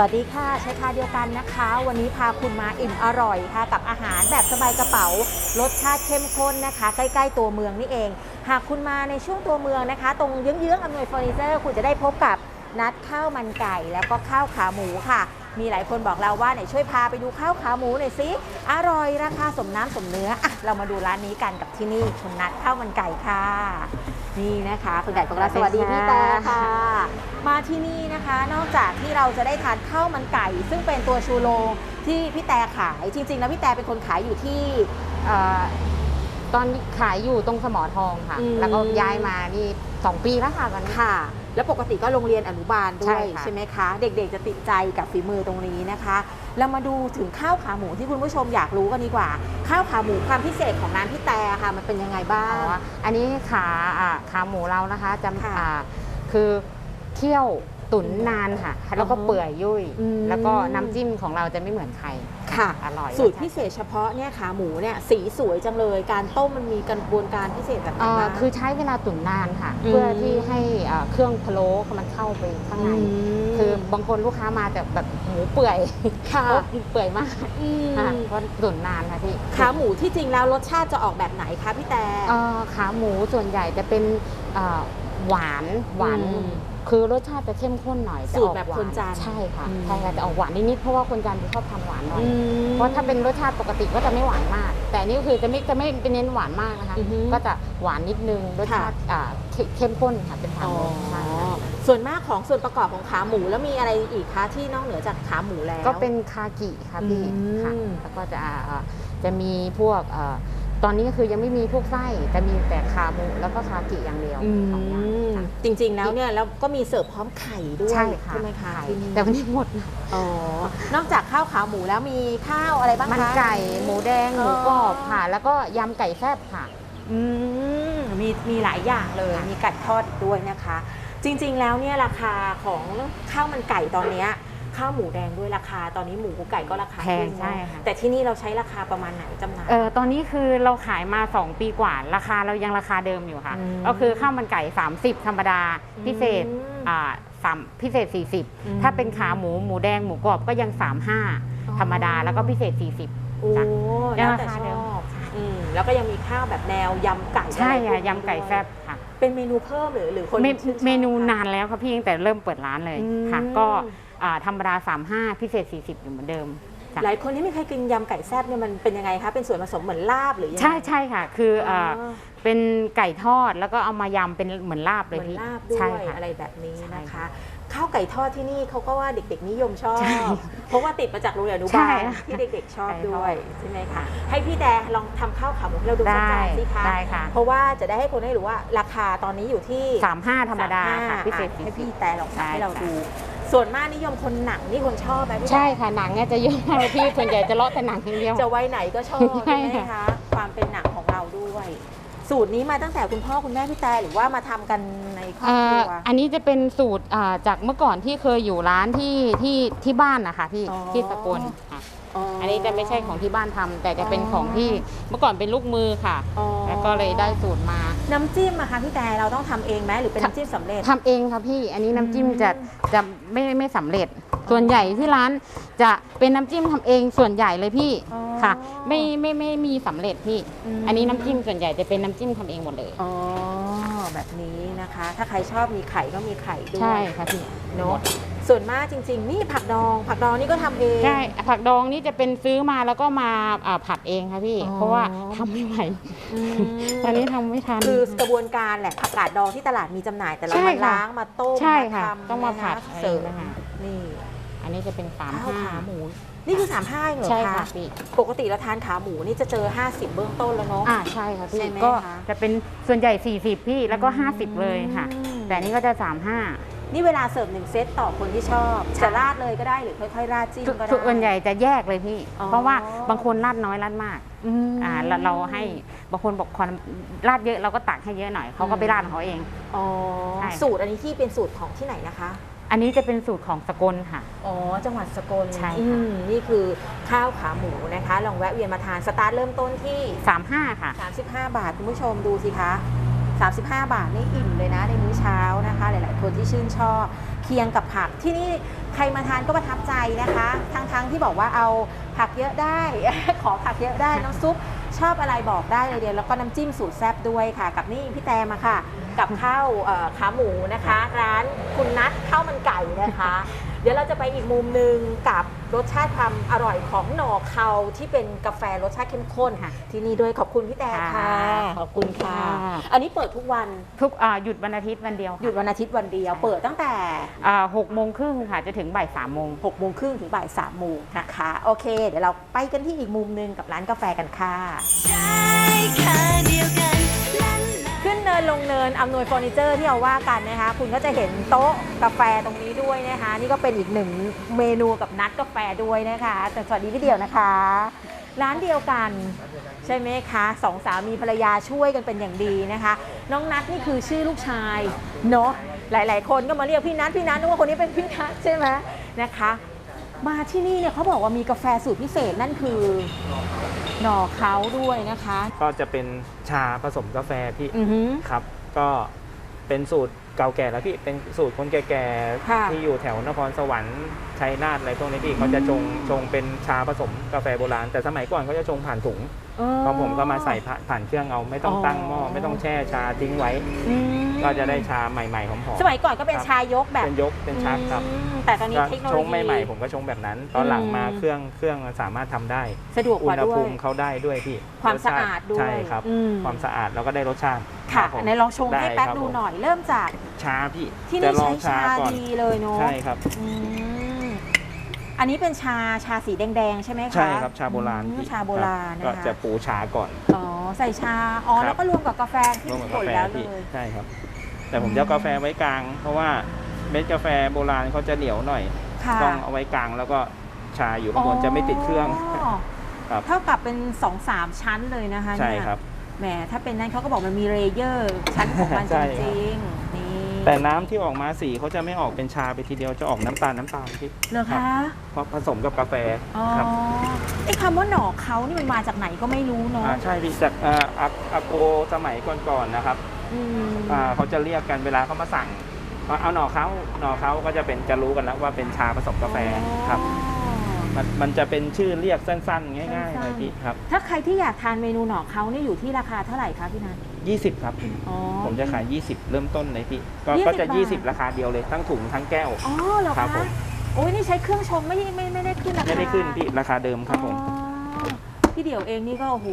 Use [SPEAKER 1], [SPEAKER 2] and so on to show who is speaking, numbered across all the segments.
[SPEAKER 1] วัสดีค่ะใช้คาเดียวกันนะคะ วันนี้พาคุณมาอิ่มอร่อยค่ะ กับอาหารแบบสบายกระเป๋ารสชาติเข้มข้นนะคะ ใกล้ ๆ ตัวเมืองนี่เอง หากคุณมาในช่วงตัวเมืองนะคะ ตรงเยื้องๆอำนวยเฟอร์นิเจอร์คุณจะได้พบกับนัดข้าวมันไก่ แล้วก็ข้าวขาหมูค่ะ มีหลายคนบอกเราว่าไหนช่วยพาไปดูข้าวขาหมูหน่อยสิอร่อยราคาสมน้ำสมเนื้ออะเรามาดูร้านนี้กันกับที่นี่คุณนัดข้าวมันไก่ค่ะ นี่นะคะคุณไก่ของเราสวัสดีพี่แต่ค่ะ มาที่นี่นะคะ นอกจากที่เราจะได้ทานข้าวมันไก่ ซึ่งเป็นตัวชูโรงที่พี่แต่ขายจริง ๆ แล้วพี่แต่เป็นคนขายอยู่ที่
[SPEAKER 2] เอ่อตอนนี้ขายอยู่ตรงสมอทองค่ะ
[SPEAKER 1] อืม
[SPEAKER 2] แล้วก็ย้ายมานี่สองปีแล้วค่ะตอนนี้
[SPEAKER 1] ค่ะ แล้วปกติก็โรงเรียนอนุบาลด้วย
[SPEAKER 2] ใช่ค่ะ
[SPEAKER 1] ใช่ไหมคะ เด็กๆจะติดใจกับฝีมือตรงนี้นะคะ เรามาดูถึงข้าวขาหมูที่คุณผู้ชมอยากรู้กันดีกว่า ข้าวขาหมูความพิเศษของร้านพี่แต่ค่ะมันเป็นยังไงบ้า
[SPEAKER 2] อ๋
[SPEAKER 1] ง
[SPEAKER 2] ออันนี้ขาอ่าขาหมูเรานะคะจะ
[SPEAKER 1] ค่ะ
[SPEAKER 2] อ่าคือเคี่ยวตุ๋นนานค่ะ แล้วก็
[SPEAKER 1] อือฮึ
[SPEAKER 2] เปื่อยยุ่ย
[SPEAKER 1] อืม
[SPEAKER 2] แล้วก็น้ำจิ้มของเราจะไม่เหมือนใคร
[SPEAKER 1] ค่ะ
[SPEAKER 2] อร่อย
[SPEAKER 1] สูตรพิเศษเฉพาะเนี่ยขาหมูเนี่ยสีสวยจังเลยการต้มมันมีกระบวนการพิเศษแบบไหน
[SPEAKER 2] เอ่อ
[SPEAKER 1] บ้าง
[SPEAKER 2] คือใช้เวลาตุ๋นนานค่ะ
[SPEAKER 1] อืม
[SPEAKER 2] เพื่อที่ให้อ่าเครื่องพะโล้มันเข้าไปข้างใน
[SPEAKER 1] ม
[SPEAKER 2] คือบางคนลูกค้ามาแต่แบบหมูเปื่อย
[SPEAKER 1] ค่ะ
[SPEAKER 2] เพราะเปื่อยมาก
[SPEAKER 1] อืม
[SPEAKER 2] ค่ะเพราะตุ๋นนานค่ะพี่
[SPEAKER 1] ขาหมูที่จริงแล้วรสชาติจะออกแบบไหนคะพี่แต่
[SPEAKER 2] เอ่อขาหมูส่วนใหญ่จะเป็นเอ่อหวานหวาน
[SPEAKER 1] อืม
[SPEAKER 2] คือรสชาติจะเข้มข้นหน่อยจะ
[SPEAKER 1] สูตร
[SPEAKER 2] ออก
[SPEAKER 1] แบบ
[SPEAKER 2] หวา
[SPEAKER 1] คนจันทร์
[SPEAKER 2] ใช่ค่ะ
[SPEAKER 1] อืม
[SPEAKER 2] ใช่ค่ะจะออกหวานนิดๆเพราะว่าคนจันทร์ชอบทานหวานหน่อย
[SPEAKER 1] อืม
[SPEAKER 2] เพราะถ้าเป็นรสชาติปกติก็จะไม่หวานมาก แต่อันนี่ก็คือจะไม่จะไม่เป็นเน้นหวานมากนะคะ
[SPEAKER 1] อือฮึ
[SPEAKER 2] ก็จะหวานนิดนึงรสชาติอ่าเข้เข้มข้นค่ะเป็นขา
[SPEAKER 1] อ๋
[SPEAKER 2] ห
[SPEAKER 1] อ
[SPEAKER 2] มูใช่ค่ะ
[SPEAKER 1] ส่วนมากของส่วนประกอบของขาหมูแล้วมีอะไรอีกคะที่นอกเหนือจากขาหมูแล้ว
[SPEAKER 2] ก็เป็นคากิค่ะพี่
[SPEAKER 1] อืม
[SPEAKER 2] ค่ะแล้วก็จะอ่าจะมีพวกเอ่อ ตอนนี้ก็คือยังไม่มีพวกไส้จะมีแต่ขาหมูแล้วก็คากิอย่างเดียว
[SPEAKER 1] อื
[SPEAKER 2] สองอย่าง
[SPEAKER 1] ม
[SPEAKER 2] ค่ะ
[SPEAKER 1] จริงๆแล้วเนี่ยแล้วก็มีเสิร์ฟพร้อมไข่ด้วย
[SPEAKER 2] ใช่ค่ะ
[SPEAKER 1] ใช่ไหมคะ
[SPEAKER 2] ไข่
[SPEAKER 1] ที่นี่
[SPEAKER 2] แต่วันนี้หมดนะ
[SPEAKER 1] อ๋อนอกจากข้าวขาหมูแล้วมีข้าวอะไรบ้างคะ
[SPEAKER 2] มันไก่หมูแดงหมูกรอบ
[SPEAKER 1] อ๋อ
[SPEAKER 2] ค่ะ แล้วก็ยำไก่แซ่บค่ะ
[SPEAKER 1] อืมมีมีหลายอย่างเลย
[SPEAKER 2] ค่ะ
[SPEAKER 1] มีไก่ทอดอีกด้วยนะคะ จริงๆแล้วเนี่ยราคาของข้าวมันไก่ตอนเนี้ย ข้าวหมูแดงด้วยราคา ตอนนี้หมูไก่ก็ราคา
[SPEAKER 2] แพง
[SPEAKER 1] ขึ้นเนอะ
[SPEAKER 2] ใช่ค่ะ
[SPEAKER 1] แต่ที่นี่เราใช้ราคาประมาณไหนจำหน่าย
[SPEAKER 2] เออตอนนี้คือเราขายมา 2 ปีกว่า ราคาเรายังราคาเดิมอยู่ค่ะ
[SPEAKER 1] อืม
[SPEAKER 2] ก็คือข้าวมันไก่ 30 ธรรมดา
[SPEAKER 1] อืม
[SPEAKER 2] พิเศษอ่าสามพิเศษ
[SPEAKER 1] อืม
[SPEAKER 2] 40 ถ้าเป็นขาหมูหมูแดงหมูกรอบก็ยัง35 ธรรมดาแล้วก็พิเศษ 40
[SPEAKER 1] โอ้
[SPEAKER 2] จ้ะ
[SPEAKER 1] แล้ว
[SPEAKER 2] รา
[SPEAKER 1] แต่
[SPEAKER 2] คา
[SPEAKER 1] ช
[SPEAKER 2] เดิม
[SPEAKER 1] อบอืมแล้วก็ยังมีข้าวแบบแนวยำไก่
[SPEAKER 2] ใช่
[SPEAKER 1] อรพว
[SPEAKER 2] ค่ะ
[SPEAKER 1] นี้
[SPEAKER 2] ยำไก่
[SPEAKER 1] ด้วย
[SPEAKER 2] แซ่บค่ะ
[SPEAKER 1] เป็นเมนูเพิ่มหรือหรือคน
[SPEAKER 2] เม
[SPEAKER 1] ชื่ชอบ
[SPEAKER 2] เมนู
[SPEAKER 1] คะ
[SPEAKER 2] นานแล้วค่ะพี่ตั้งแต่เริ่มเปิดร้านเลย
[SPEAKER 1] อืม
[SPEAKER 2] ค่ะ ก็อ่าธรรมดา 35 พิเศษ 40 อยู่เหมือนเดิมจ้ะ
[SPEAKER 1] หลายคนที่ไม่เคยกินยำไก่แซ่บเนี่ยมันเป็นยังไงคะเป็นส่วนผสมเหมือนลาบหรือยังไง
[SPEAKER 2] ใช่ใช่ค่ะ คืออ
[SPEAKER 1] อ๋อ
[SPEAKER 2] อ่าเป็นไก่ทอดแล้วก็เอามายำเป็นเหมือนลาบ
[SPEAKER 1] เห
[SPEAKER 2] เลย
[SPEAKER 1] มือน
[SPEAKER 2] พี่
[SPEAKER 1] ลาบด้ว
[SPEAKER 2] ใช่
[SPEAKER 1] ย
[SPEAKER 2] ค่ะ
[SPEAKER 1] อะไรแบบนี้
[SPEAKER 2] ใช่
[SPEAKER 1] นะคะ
[SPEAKER 2] ค่ะ
[SPEAKER 1] ข้าวไก่ทอดที่นี่เขาก็ว่าเด็กๆนิยมชอบ
[SPEAKER 2] ใช่
[SPEAKER 1] เพราะว่าติดมาจากโรงเรียนอนุ
[SPEAKER 2] ใช่
[SPEAKER 1] บาล
[SPEAKER 2] ค่ะ
[SPEAKER 1] ที่เด็กๆชอบ
[SPEAKER 2] ไก่ทอด
[SPEAKER 1] ด้วยใช่ไหมคะให้พี่แดลองทำข้าวขาหมูให้เราดูสัก
[SPEAKER 2] ได้
[SPEAKER 1] จานสิคะ
[SPEAKER 2] ได้ค่ะ
[SPEAKER 1] เพราะว่าจะได้ให้คนได้รู้ว่าราคาตอนนี้อยู่ที่
[SPEAKER 2] 35 ธรรมดาค่ะ
[SPEAKER 1] 35
[SPEAKER 2] พิเศษ
[SPEAKER 1] อะให้พี่
[SPEAKER 2] 40
[SPEAKER 1] แต่ลองทำให้เรา
[SPEAKER 2] ได้ค่ะ
[SPEAKER 1] ดู ส่วนมากนิยมคนหนังนี่คนชอบไหมพี่
[SPEAKER 2] ใช่ค่ะหนังเนี่ยจะเยอะมากเลยพี่ส่วนใหญ่จะเลาะแต่หนังอย่างเดียว
[SPEAKER 1] จะไว้ไหนก็ชอบ
[SPEAKER 2] ใช่
[SPEAKER 1] ใช่ไหม
[SPEAKER 2] ค่ะ
[SPEAKER 1] คะความเป็นหนังของเราด้วย สูตรนี้มาตั้งแต่คุณพ่อคุณแม่พี่แต่หรือว่ามาทำกันใน ครอบ
[SPEAKER 2] เอ่
[SPEAKER 1] ค
[SPEAKER 2] อ
[SPEAKER 1] รัว
[SPEAKER 2] อันนี้จะเป็นสูตรอ่าจากเมื่อก่อนที่เคยอยู่ร้านที่ที่ที่บ้านนะคะพี่
[SPEAKER 1] อ๋อ
[SPEAKER 2] ที่สกลค่ะอันนี้จะไม่ใช่ของที่บ้านทำแต่จะเป็น
[SPEAKER 1] อ๋อ
[SPEAKER 2] ของที่เมื่อก่อนเป็นลูกมือค่ะ
[SPEAKER 1] อ๋อ
[SPEAKER 2] แล้วก็เลยได้สูตรมา
[SPEAKER 1] น้ำจิ้มอะคะพี่แต่เราต้องทำเองไหมหรือเป็น
[SPEAKER 2] ทำ
[SPEAKER 1] น้ำจิ้มสำเร็จ
[SPEAKER 2] ทำเองค่ะพี่ อันนี้น้ำจิ้ม
[SPEAKER 1] อืม
[SPEAKER 2] จะจะไม่ไม่สำเร็จ ส่วนใหญ่ที่ร้านจะเป็นน้ำจิ้มทำเองส่วนใหญ่เลยพี่
[SPEAKER 1] อ๋อ
[SPEAKER 2] ค่ะ ไม่ไม่ไม่มีสำเร็จพี่
[SPEAKER 1] อืม
[SPEAKER 2] อันนี้น้ำจิ้มส่วนใหญ่จะเป็นน้ำจิ้มทำเองหมดเลย
[SPEAKER 1] อ๋อแบบนี้ นะคะ ถ้าใครชอบมีไข่ก็มีไข่ด้วย
[SPEAKER 2] ใช่ค่ะพี่
[SPEAKER 1] เนาะส่วนมากจริง ๆ นี่ผักดอง ผักดองนี่ก็ทำเอง
[SPEAKER 2] ใช่ผักดองนี่จะเป็นซื้อมาแล้วก็มาอ่าผัดเองค่ะพี่
[SPEAKER 1] อ๋อ
[SPEAKER 2] เพราะว่าทำไม่ไหว
[SPEAKER 1] อืม
[SPEAKER 2] ตอนนี้ทำไม่ทัน
[SPEAKER 1] คือกระบวนการแหละผักกาดดองที่ตลาดมีจำหน่ายแต่เรา
[SPEAKER 2] ใช่
[SPEAKER 1] มา
[SPEAKER 2] ค่ะ
[SPEAKER 1] ล้างมาต้ม
[SPEAKER 2] ใช่ค่ะ
[SPEAKER 1] มาทำ
[SPEAKER 2] ต้องมาผัด
[SPEAKER 1] นะ
[SPEAKER 2] อะไร
[SPEAKER 1] เสิร์ฟ
[SPEAKER 2] นะคะ
[SPEAKER 1] นี่
[SPEAKER 2] อันนี้จะเป็นสาม
[SPEAKER 1] ข้าว
[SPEAKER 2] ห้า
[SPEAKER 1] ขาหมู นี่คือสามห้าเหรอ
[SPEAKER 2] ใช่
[SPEAKER 1] คะ
[SPEAKER 2] ค่ะพี่
[SPEAKER 1] ปกติเราทานขาหมูนี่จะเจอ 50 เบื้องต้นแล้วเนาะ
[SPEAKER 2] อ่าใช่ค่ะพี่
[SPEAKER 1] ใช่ไหม
[SPEAKER 2] ก็
[SPEAKER 1] คะ
[SPEAKER 2] จะเป็นส่วนใหญ่ 40 พี่แล้วก็50 เลยค่ะ
[SPEAKER 1] อืม
[SPEAKER 2] แต่อันนี้ก็จะ 35
[SPEAKER 1] นี่เวลาเสิร์ฟหนึ่งเซตต่อคนที่ชอบจะราดเลยก็ได้หรือค่อยๆราดจิ้มก็ได้
[SPEAKER 2] ส่วนใหญ่จะแยกเลยพี่
[SPEAKER 1] อ๋อ
[SPEAKER 2] เพราะว่าบางคนราดน้อยราดมาก
[SPEAKER 1] อืม
[SPEAKER 2] อ่าเราเราให้บางคนบอกความราดเยอะเราก็ตักให้เยอะหน่อยเขาก็ไปราดของเขาเอง
[SPEAKER 1] อ๋อ
[SPEAKER 2] ใช่
[SPEAKER 1] สูตรอันนี้ที่เป็นสูตรของที่ไหนนะคะ
[SPEAKER 2] อันนี้จะเป็นสูตรของสกลค่ะ
[SPEAKER 1] อ๋อ จังหวัดสกล
[SPEAKER 2] ใช่ค่ะ
[SPEAKER 1] อืมนี่คือข้าวขาหมูนะคะ ลองแวะเวียนมาทานสตาร์ทเริ่มต้นที่
[SPEAKER 2] 35 ค่ะ
[SPEAKER 1] 35 บาท คุณผู้ชมดูสิคะ 35 บาทนี่อิ่มเลยนะในมื้อเช้านะคะ หลาย ๆ คนที่ชื่นชอบ เคียงกับผักที่นี่ใครมาทานก็ประทับใจนะคะทั้งๆที่บอกว่าเอาผักเยอะได้ ขอผักเยอะได้น้ำซุปชอบอะไรบอกได้เลยเดียวแล้วก็น้ำจิ้มสูตรแซ่บด้วยค่ะ กับนี่พี่แตมาค่ะ กับข้าวเอ่อขาหมูนะคะ ร้านคุณนัทข้าวมันไก่นะคะ เดี๋ยวเราจะไปอีกมุมหนึ่งกับรสชาติความอร่อยของหน่อเขาที่เป็นกาแฟรสชาติเข้มข้นค่ะ ที่นี่ด้วยขอบคุณพี่แต่ค่ะ
[SPEAKER 2] ค่ะ
[SPEAKER 1] ขอบคุณค่ะ
[SPEAKER 2] ค่ะ
[SPEAKER 1] อันนี้เปิดทุกวัน
[SPEAKER 2] ทุกอ่าหยุดวันอาทิตย์วันเดียว
[SPEAKER 1] หยุดวันอาทิตย์วันเดียว เปิดตั้งแต่
[SPEAKER 2] อ่าหกโมงครึ่งค่ะจะถึงบ่ายสามโมง
[SPEAKER 1] 6โมงครึ่งถึงบ่าย3โมงนะคะ โอเค เดี๋ยวเราไปกันที่อีกมุมหนึ่งกับร้านกาแฟกันค่ะขึ้นเนิ นลงเนินอำนวยเฟอร์นิเจอร์ที่เราว่ากันนะคะ คุณก็จะเห็นโต๊ะกาแฟตรงนี้ด้วยนะคะ นี่ก็เป็นอีกหนึ่งเมนูกับนัดกาแฟด้วยนะคะแต่สวัสดีพี่เดียวนะคะ ร้านเดียวกัน ใช่ไหมคะสองสามีภรรยาช่วยกันเป็นอย่างดีนะคะ น้องนัทนี่คือชื่อลูกชายเนาะหลาย ๆ คนก็มาเรียกพี่นัทพี่นัทนึกว่าคนนี้เป็นพี่นัทใช่ไหมนะคะ มาที่นี่เนี่ยเขาบอกว่ามีกาแฟสูตรพิเศษนั่นคือหน่อเขาด้วยนะคะ
[SPEAKER 3] ก็จะเป็นชาผสมกาแฟพี่
[SPEAKER 1] อือหือ
[SPEAKER 3] ครับ ก็เป็นสูตรเก่าแก่แล้วพี่เป็นสูตรคนแก่
[SPEAKER 1] ค่ะ
[SPEAKER 3] ๆที่อยู่แถวนครสวรรค์ ชัยนาทอะไรพวกนี้พี่เขาจะชงชงเป็นชาผสมกาแฟโบราณ แต่สมัยก่อนเขาจะชงผ่านถุงของผมก็มาใส่ผ่านผ่านเครื่องเอาไม่ต้องตั้งหม้อไม่ต้องแช่ชาทิ้งไว้
[SPEAKER 1] อืม
[SPEAKER 3] ก็จะได้ชาใหม่ๆหอมๆ
[SPEAKER 1] สมัยก่อนก็เป็น
[SPEAKER 3] ครับ
[SPEAKER 1] ชายกแบบ
[SPEAKER 3] เป็นยกเป็นชักครับ
[SPEAKER 1] อืมแต่ตอนนี้
[SPEAKER 3] ก็
[SPEAKER 1] เทคโนโล
[SPEAKER 3] ช
[SPEAKER 1] ยี
[SPEAKER 3] งใหม่ๆผมก็ชงแบบนั้น ตอนหลังมา
[SPEAKER 1] อืม
[SPEAKER 3] เครื่องเครื่องมันสามารถทำได้
[SPEAKER 1] สะดวกก
[SPEAKER 3] อุณ
[SPEAKER 1] ว่า
[SPEAKER 3] ห
[SPEAKER 1] ด้ว
[SPEAKER 3] ภู
[SPEAKER 1] ย
[SPEAKER 3] มิเขาได้ด้วยพี่
[SPEAKER 1] ความ
[SPEAKER 3] รสช
[SPEAKER 1] สะอาดด้วย
[SPEAKER 3] ใช่ครับ
[SPEAKER 1] อืม
[SPEAKER 3] ความสะอาดแล้วก็ได้รสชาติ
[SPEAKER 1] ค่ะ
[SPEAKER 3] รับผม
[SPEAKER 1] ในลองชงให้
[SPEAKER 3] ได้
[SPEAKER 1] แป๊บ
[SPEAKER 3] ครับ
[SPEAKER 1] ดู
[SPEAKER 3] ผม
[SPEAKER 1] หน่อยเริ่มจาก
[SPEAKER 3] ชาพี่
[SPEAKER 1] ที่
[SPEAKER 3] จะ
[SPEAKER 1] นี่
[SPEAKER 3] ลอ
[SPEAKER 1] ใช้
[SPEAKER 3] งชา
[SPEAKER 1] ชา
[SPEAKER 3] ก่อน
[SPEAKER 1] ดีเลยเนาะ
[SPEAKER 3] ใช่ครับ
[SPEAKER 1] อืม อันนี้เป็นชาชาสีแดงๆ ใช่ไหมคะ
[SPEAKER 3] ใช่ครับชาโบราณ
[SPEAKER 1] อืม
[SPEAKER 3] พี่
[SPEAKER 1] ชาโบราณ
[SPEAKER 3] คก็
[SPEAKER 1] นะคะ
[SPEAKER 3] จะปูชาก่อน
[SPEAKER 1] อ๋อใส่ชาอ๋อ
[SPEAKER 3] ครับ
[SPEAKER 1] แล้วก็รวมกับกาแฟที่
[SPEAKER 3] ร่วมกับ
[SPEAKER 1] ผ
[SPEAKER 3] กา
[SPEAKER 1] ล
[SPEAKER 3] แฟ
[SPEAKER 1] แล้วเล
[SPEAKER 3] พี่
[SPEAKER 1] ย
[SPEAKER 3] ใช่ครับ แต่ผมจะเอากาแฟไว้กลาง เพราะว่าเม็ดกาแฟโบราณเขาจะเหนียวหน่อย
[SPEAKER 1] ค่ะ
[SPEAKER 3] ต้องเอาไว้กลางแล้วก็ชาอยู่ข้างบนจะไม่ติดเครื่อง ครับ
[SPEAKER 1] เท่ากับเป็นสองสามชั้นเลยนะคะ
[SPEAKER 3] ใช่
[SPEAKER 1] เนี่ย
[SPEAKER 3] ครับ
[SPEAKER 1] แหมถ้าเป็นนั้นเขาก็บอกมันมีเลเยอร์ชั้นของมัน
[SPEAKER 3] ใช่
[SPEAKER 1] จ
[SPEAKER 3] ครับ
[SPEAKER 1] ริงๆนี่
[SPEAKER 3] แต่น้ำที่ออกมาสีเขาจะไม่ออกเป็นชาไปทีเดียวจะออกน้ำตาลน้ำตาลพี่
[SPEAKER 1] เหรอ
[SPEAKER 3] ครั
[SPEAKER 1] คะ
[SPEAKER 3] บเพราะผสมกับกาแฟ
[SPEAKER 1] อ๋อ
[SPEAKER 3] ครับ
[SPEAKER 1] ไอ้คำว่าหน่อเขานี่มันมาจากไหนก็ไม่รู้เนาะ
[SPEAKER 3] อ่าใช่พี่จากอ่าอาอาโกสมัยก่อนๆนะครับ
[SPEAKER 1] อืม
[SPEAKER 3] อ่าเขาจะเรียกกันเวลาเขามาสั่งว่าเอาหน่อเขาหน่อเขาก็จะเป็นจะรู้กันแล้วว่าเป็นชาผสมกาแฟครับ
[SPEAKER 1] อ๋อ
[SPEAKER 3] มันมันจะเป็นชื่อเรียกสั้นๆ ง่ายๆ
[SPEAKER 1] สั้
[SPEAKER 3] เล
[SPEAKER 1] น
[SPEAKER 3] ย
[SPEAKER 1] ๆ
[SPEAKER 3] พี่ครับ
[SPEAKER 1] ถ้าใครที่อยากทานเมนูหน่อเขานี่อยู่ที่ราคาเท่าไหร่คะพี่นัน
[SPEAKER 3] 20 ครับ
[SPEAKER 1] อ๋อ
[SPEAKER 3] ผมจะขาย 20 เริ่มต้นเลยพี่ก็
[SPEAKER 1] 20
[SPEAKER 3] ก็จะ
[SPEAKER 1] บาท
[SPEAKER 3] 20 ราคาเดียวเลยทั้งถุงทั้งแก้ว
[SPEAKER 1] อ๋อเหรอ
[SPEAKER 3] ครั
[SPEAKER 1] คะ
[SPEAKER 3] บผม
[SPEAKER 1] โอ้ยนี่ใช้เครื่องชงไม่ได้ไม่ไม่ได้ขึ้นราคา
[SPEAKER 3] ไม่ได้ขึ้นพี่ราคาเดิมครับผม
[SPEAKER 1] อ๋อพี่เดี่ยวเองนี่ก็โอ้โห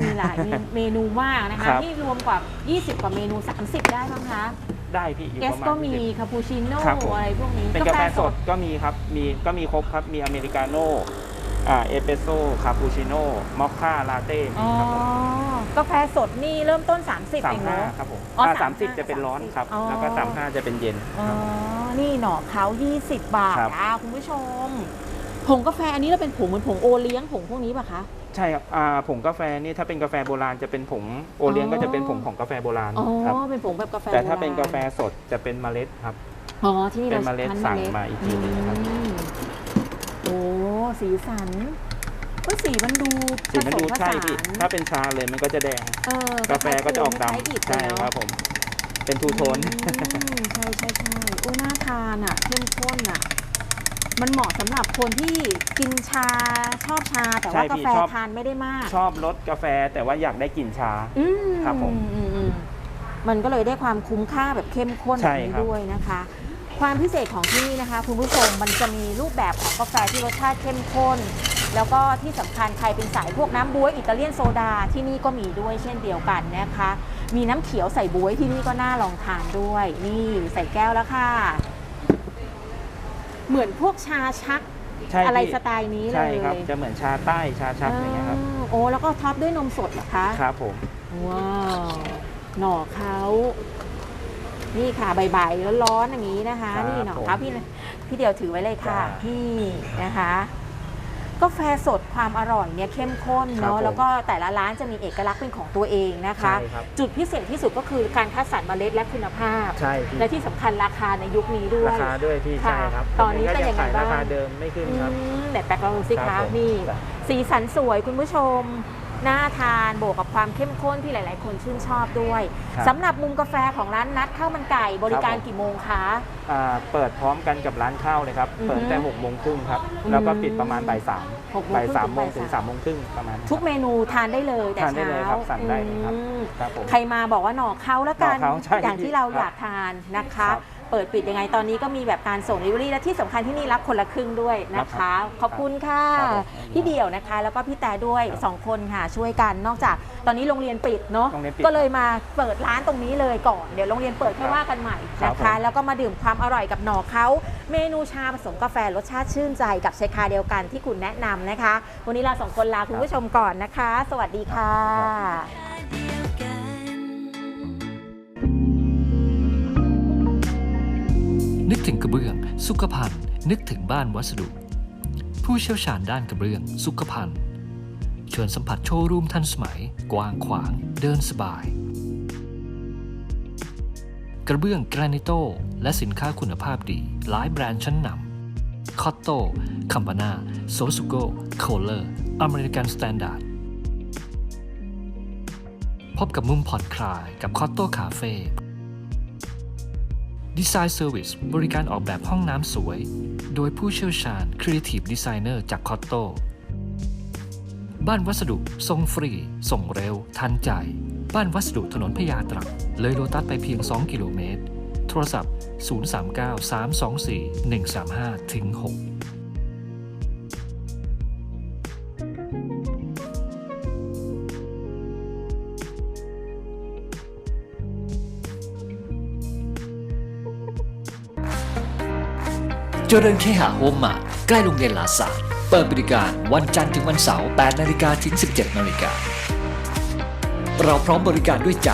[SPEAKER 1] มีหลายเมเมนูมากนะคะ
[SPEAKER 3] ครับ
[SPEAKER 1] ที่รวมกว่า 20 กว่าเมนู 30 ได้บ้างคะ
[SPEAKER 3] ได้พี่อยู่
[SPEAKER 1] เก
[SPEAKER 3] ป
[SPEAKER 1] ส
[SPEAKER 3] ระมาณ
[SPEAKER 1] ก็มี
[SPEAKER 3] 20
[SPEAKER 1] คาปูชิโน่
[SPEAKER 3] ครับผม
[SPEAKER 1] อะไรพวกนี้
[SPEAKER 3] เป็นกาแฟสดก็มีครับ มีก็มีครบครับ มีอเมริกาโน่อ่า เอสเปรสโซ่คาปูชิโน่มอคค่าลาเต้
[SPEAKER 1] อ๋อ
[SPEAKER 3] ครับผม
[SPEAKER 1] กาแฟสดนี่เริ่มต้น 30
[SPEAKER 3] สาม
[SPEAKER 1] เอง
[SPEAKER 3] ห้า
[SPEAKER 1] เนาะ
[SPEAKER 3] ครับผม
[SPEAKER 1] อ๋อ
[SPEAKER 3] อ่า
[SPEAKER 1] สา
[SPEAKER 3] สามม
[SPEAKER 1] สิ
[SPEAKER 3] สิ
[SPEAKER 1] บบ
[SPEAKER 3] จะเป็นร้อนครับ
[SPEAKER 1] อ๋อ
[SPEAKER 3] แล้วก็สามห้าจะเป็นเย็น
[SPEAKER 1] อ๋อ
[SPEAKER 3] ครับ
[SPEAKER 1] นี่หน่อเขา20 บาท
[SPEAKER 3] ครับ
[SPEAKER 1] อะคุณผู้ชม ผงกาแฟอันนี้เราเป็นผงเหมือนผงโอเลี้ยงผงพวกนี้ป่ะคะ
[SPEAKER 3] ใช่ครับอ่าผงกาแฟนี่ถ้าเป็นกาแฟโบราณจะเป็นผงโอเลี้ยง
[SPEAKER 1] อ๋อ
[SPEAKER 3] ก็จะเป็นผงของกาแฟโบราณ
[SPEAKER 1] อ๋อ
[SPEAKER 3] ครับ
[SPEAKER 1] เป็นผงแบบกาแฟ
[SPEAKER 3] แต่ถ้าเป็น
[SPEAKER 1] โบรณ
[SPEAKER 3] กาแฟสดจะเป็นเมล็ดครับ
[SPEAKER 1] อ๋อที่นี่
[SPEAKER 3] เป็
[SPEAKER 1] เรา
[SPEAKER 3] นเมล็ด
[SPEAKER 1] คั้น
[SPEAKER 3] สั่งมาอีกทีหนึ่งครับ
[SPEAKER 1] อืมโอ้ สีสันเฮ้ยสีมันดู
[SPEAKER 3] สีมันดู
[SPEAKER 1] ผส
[SPEAKER 3] ใช่
[SPEAKER 1] ผสา
[SPEAKER 3] พี่
[SPEAKER 1] น
[SPEAKER 3] ถ้าเป็นชาเลยมันก็จะแดง
[SPEAKER 1] เออกา
[SPEAKER 3] แฟก็จะออกด
[SPEAKER 1] คล้ายๆำอิฐ
[SPEAKER 3] ใช่
[SPEAKER 1] เลยเนอะ
[SPEAKER 3] ครับผม เป็นทูโทน
[SPEAKER 1] อืมใช่ใช่ใช่โอ้น่าทานอะเข้มข้นอะ มันเหมาะสำหรับคนที่กินชาชอบชา แต่
[SPEAKER 3] ใช่
[SPEAKER 1] ว่ากา
[SPEAKER 3] พี่
[SPEAKER 1] แฟ
[SPEAKER 3] ชอบ
[SPEAKER 1] ทานไม่ได้มาก
[SPEAKER 3] ชอบรสกาแฟแต่ว่าอยากได้กลิ่นชา
[SPEAKER 1] อืม
[SPEAKER 3] ครับผม
[SPEAKER 1] อือืมมันก็เลยได้ความคุ้มค่าแบบเข้มข้นแบ
[SPEAKER 3] ใช่
[SPEAKER 1] บนี้
[SPEAKER 3] ครับ
[SPEAKER 1] ด้วยนะคะ ความพิเศษของที่นี่นะคะ คุณผู้ชมมันจะมีรูปแบบของกาแฟที่รสชาติเข้มข้น แล้วก็ที่สำคัญใครเป็นสายพวกน้ำบ๊วยอิตาเลียนโซดาที่นี่ก็มีด้วยเช่นเดียวกันนะคะ มีน้ำเขียวใส่บ๊วยที่นี่ก็น่าลองทานด้วย นี่ใส่แก้วแล้วค่ะ เหมือนพวกชาชัก
[SPEAKER 3] ใช่
[SPEAKER 1] อะไร
[SPEAKER 3] พี่
[SPEAKER 1] สไตล์นี้เล
[SPEAKER 3] ใช่
[SPEAKER 1] ย
[SPEAKER 3] ครับจะเหมือนชาใต้ชาชักอย่างเงี้ยครับ
[SPEAKER 1] อ่าโอ้แล้วก็ท็อปด้วยนมสดเหรอคะ
[SPEAKER 3] ครับผม
[SPEAKER 1] ว้าวหน่อเขา นี่ค่ะใบๆร้อนๆอย่างนี้นะคะ
[SPEAKER 3] ครับ
[SPEAKER 1] นี่หน่อ
[SPEAKER 3] ผม
[SPEAKER 1] เขาพี่พี่เดียวถือไว้เลยค่ะ
[SPEAKER 3] จ้า
[SPEAKER 1] นี่นะคะ กาแฟสดความอร่อยเนี่ยเข้มข้น
[SPEAKER 3] ครับ
[SPEAKER 1] เนาะ
[SPEAKER 3] ผม
[SPEAKER 1] แล้วก็แต่ละร้านจะมีเอกลักษณ์เป็นของตัวเองนะคะ
[SPEAKER 3] ใช่ครับ
[SPEAKER 1] จุดพิเศษที่สุดก็คือการคัดสรรเมล็ดและคุณภาพ
[SPEAKER 3] ใช่พี่
[SPEAKER 1] และที่สำคัญราคาในยุคนี้ด้วย
[SPEAKER 3] ราคาด้วยพี่
[SPEAKER 1] ค่ะ
[SPEAKER 3] ใช่ครับ
[SPEAKER 1] ตอนนี้
[SPEAKER 3] ผม
[SPEAKER 1] เป็นยังไง
[SPEAKER 3] ขาย
[SPEAKER 1] บ้าง
[SPEAKER 3] ราคาเดิมไม่ขึ้นครับ
[SPEAKER 1] อืมเดี๋ยวแปลกเราดูสิ
[SPEAKER 3] ครั
[SPEAKER 1] คะ
[SPEAKER 3] บผม
[SPEAKER 1] นี่สีสันสวยคุณผู้ชม น่าทานบวกกับความเข้มข้นที่หลาย ๆ คนชื่นชอบด้วย
[SPEAKER 3] ครับ
[SPEAKER 1] สำหรับมุมกาแฟของร้านนัดข้าวมันไก่บริการ
[SPEAKER 3] ครับผม
[SPEAKER 1] กี่โมงคะ
[SPEAKER 3] อ่าเปิดพร้อมกันกับร้านข้าวเลยครับ
[SPEAKER 1] อือฮึ
[SPEAKER 3] เปิดตั้งแต่หกโมงครึ่งครับ
[SPEAKER 1] อืม
[SPEAKER 3] แล้วก็ปิดประมาณบ่ายสาม
[SPEAKER 1] หกโมง
[SPEAKER 3] บ่าย
[SPEAKER 1] ครึ่ง
[SPEAKER 3] สามโมง
[SPEAKER 1] ถึ
[SPEAKER 3] ถึ
[SPEAKER 1] ง
[SPEAKER 3] ง
[SPEAKER 1] บ่ายสา
[SPEAKER 3] สามมโมงครึ่งประมาณ
[SPEAKER 1] ทุกเมนูทานได้เลยแต่
[SPEAKER 3] ทานได้
[SPEAKER 1] เช้า
[SPEAKER 3] เลยครับสั่งได้เลยครับ
[SPEAKER 1] อืม
[SPEAKER 3] ครับผม
[SPEAKER 1] ใครมาบอกว่าหน่อเขาแล้วกัน
[SPEAKER 3] หน่อเขาใช่
[SPEAKER 1] อย่างที่เรา
[SPEAKER 3] ครับ
[SPEAKER 1] อยากทานนะคะ
[SPEAKER 3] ครับ
[SPEAKER 1] เปิดปิดยังไงตอนนี้ก็มีแบบการส่ง delivery และที่สำคัญที่นี่รับคนละครึ่งด้วยนะคะ ขอบคุณค่ะ
[SPEAKER 3] ครับผม
[SPEAKER 1] พี่เดี่ยวนะคะ แล้วก็พี่แต่ด้วย
[SPEAKER 3] ครับ
[SPEAKER 1] สองคนค่ะช่วยกันนอกจากตอนนี้โรงเรียนปิดเนาะ
[SPEAKER 3] โรงเรียนปิด
[SPEAKER 1] ก็เลยมาเปิดร้านตรงนี้เลยก่อนเดี๋ยวโรงเรียนเปิดค่อยว่ากันใหม่
[SPEAKER 3] ครับ
[SPEAKER 1] นะคะ
[SPEAKER 3] ผม
[SPEAKER 1] แล้วก็มาดื่มความอร่อยกับหน่อเขาเมนูชาผสมกาแฟรสชาติชื่นใจกับชายคาเดียวกันที่คุณแนะนำนะคะ วันนี้เราสองคนลาคุณผู้ชมก่อนนะคะ สวัสดีค่ะ
[SPEAKER 4] นึกถึงกระเบื้อง สุขภัณฑ์ นึกถึงบ้านวัสดุ ผู้เชี่ยวชาญด้านกระเบื้อง สุขภัณฑ์ชิญสัมผัสโชว์รูมทันสมัย กว้างขวาง เดินสบาย กระเบื้องแกรนิโตและสินค้าคุณภาพดี หลายแบรนด์ชั้นนำคอตโต้คัมปานาโซซุโกโคลเลอร์อเมริกันสแตนดาร์ดพบกับมุมผ่อนคลายกับคอตโตคาเฟ่ ดีไซน์เซอร์วิสบริการออกแบบห้องน้ำสวย โดยผู้เชี่ยวชาญ Creative Designer จากคอตโต บ้านวัสดุส่งฟรี ส่งเร็ว ทันใจ บ้านวัสดุถนนพญาตรังเลยโลตัสไปเพียง 2 กิโลเมตร โทรศัพท์ 039 324 135ถึง6 จริญเคหะโฮมมาร์ใกล้โรงเรียนลาศาสตร์เปิดบริการวันจันทร์ถึงวันเสาร์ 8 นาฬิกาถึง 17 นาฬิกา เราพร้อมบริการด้วยใจ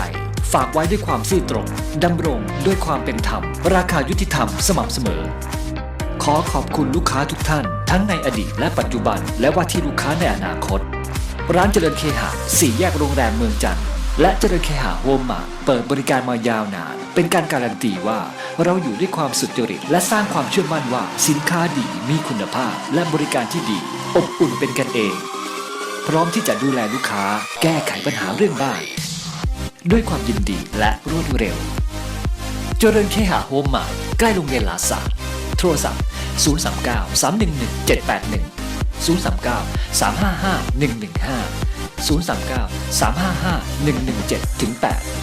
[SPEAKER 4] ฝากไว้ด้วยความซื่อตรง ดำรงด้วยความเป็นธรรม ราคายุติธรรมสม่ำเสมอ ขอขอบคุณลูกค้าทุกท่าน ทั้งในอดีตและปัจจุบัน และว่าที่ลูกค้าในอนาคต ร้านเจริญเคหะสี่แยกโรงแรมเมืองจันทร์ และเจริญเคหะโฮมมาเปิดบริการมายาวนาน เป็นการการันตีว่า เราอยู่ด้วยความสุจริต และสร้างความเชื่อมั่นว่าสินค้าดีมีคุณภาพ และบริการที่ดี อบอุ่นเป็นกันเอง พร้อมที่จะดูแลลูกค้า แก้ไขปัญหาเรื่องบ้าน ด้วยความยินดีและรวดเร็ว เจริญเคหะโฮมมาใกล้โรงเรียนลาศาโทรศัพท์ 039 311 781 039 355 115 039 355 117ถึง8